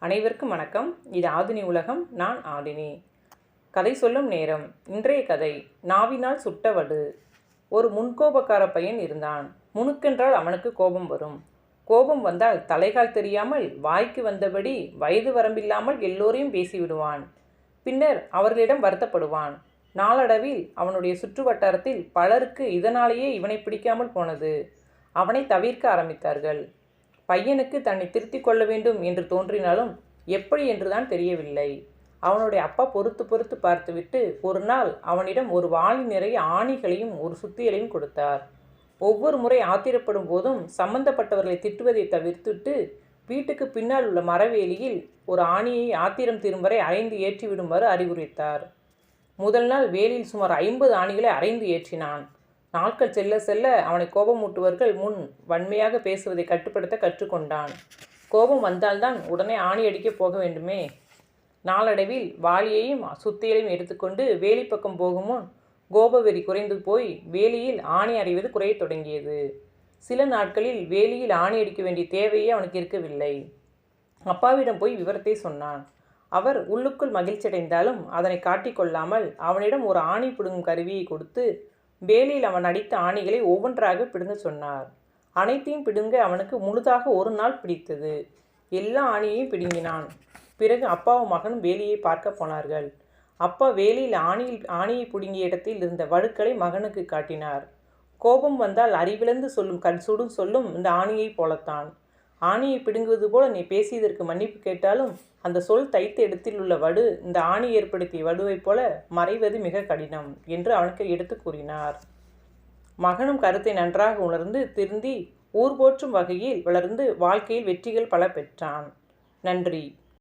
அனைவருக்கும் வணக்கம். இது ஆதினி உலகம் நான் ஆதினி. கதை சொல்லும் நேரம். இன்றைய கதை நாவினால் சுட்ட வடு ஒரு முன்கோபக்கார பையன் இருந்தான். முணுக்கென்றால் அவனுக்கு கோபம் வரும். கோபம் வந்தால் தலைகால் தெரியாமல் வாய்க்கு வந்தபடி வயது வரம்பில்லாமல் எல்லோரையும் பேசிவிடுவான். பின்னர் அவர்களிடம் வருத்தப்படுவான். நாளடைவில் அவனுடைய சுற்று வட்டாரத்தில் பலருக்கு இதனாலேயே இவனை பிடிக்காமல் போனது. அவனை தவிர்க்க ஆரம்பித்தார்கள். பையனுக்கு தன்னை திருத்திக் கொள்ள வேண்டும் என்று தோன்றினாலும் எப்படி என்றுதான் தெரியவில்லை. அவனுடைய அப்பா பொறுத்து பொறுத்து பார்த்துவிட்டு ஒரு நாள் அவனிடம் ஒரு வாளி நிறைய ஆணிகளையும் ஒரு சுத்தியலையும் கொடுத்தார். ஒவ்வொரு முறை ஆத்திரப்படும் போதும் சம்பந்தப்பட்டவர்களை திட்டுவதை தவிர்த்துட்டு வீட்டுக்கு பின்னால் உள்ள மரவேலியில் ஒரு ஆணியை ஆத்திரம் தீரும் வரை அரைந்து ஏற்றி விடுமாறு அறிவுரைத்தார். முதல் நாள் வேலியில் சுமார் ஐம்பது ஆணிகளை அரைந்து ஏற்றினான். நாட்கள் செல்ல செல்ல அவனை கோபமூட்டுவர்கள் முன் வன்மையாக பேசுவதை கட்டுப்படுத்த கற்றுக்கொண்டான். கோபம் வந்தால்தான் உடனே ஆணி அடிக்கப் போக வேண்டுமே. நாளடைவில் வாளியையும் சுத்தியலையும் எடுத்துக்கொண்டு வேலி பக்கம் போகும் முன் கோபவெறி குறைந்து போய் வேலியில் ஆணி அறைவது குறையத் தொடங்கியது. சில நாட்களில் வேலியில் ஆணி அடிக்க வேண்டிய தேவையே அவனுக்கு இருக்கவில்லை. அப்பாவிடம் போய் விவரத்தை சொன்னான். அவர் உள்ளுக்குள் மகிழ்ச்சியடைந்தாலும் அதனை காட்டிக்கொள்ளாமல் அவனிடம் ஒரு ஆணி பிடுங்கும் கருவியை கொடுத்து வேலியில் அவன் அடித்த ஆணிகளை ஒவ்வொன்றாக பிடுங்க சொன்னார். அனைத்தையும் பிடுங்க அவனுக்கு முழுதாக ஒரு நாள் பிடித்தது. எல்லா ஆணியையும் பிடுங்கினான். பிறகு அப்பாவும் மகனும் வேலியை பார்க்க போனார்கள். அப்பா வேலியில் ஆணியில் ஆணியை பிடுங்கிய இடத்தில் இருந்த வழுக்களை மகனுக்கு காட்டினார். கோபம் வந்தால் அறிவிழந்து சொல்லும் கண் சுடும் சொல்லும் இந்த ஆணியைப் போலத்தான். ஆணியை பிடுங்குவது போல நீ பேசியதற்கு மன்னிப்பு கேட்டாலும் அந்த சொல் தைத்த இடத்தில் உள்ள வடு இந்த ஆணி ஏற்படுத்திய வடுவைப் போல மறைவது மிக கடினம் என்று அவனுக்கு எடுத்து கூறினார். மகனும் கருத்தை நன்றாக உணர்ந்து திருந்தி ஊர் போற்றும் வகையில் வளர்ந்து வாழ்க்கையில் வெற்றிகள் பல பெற்றான். நன்றி.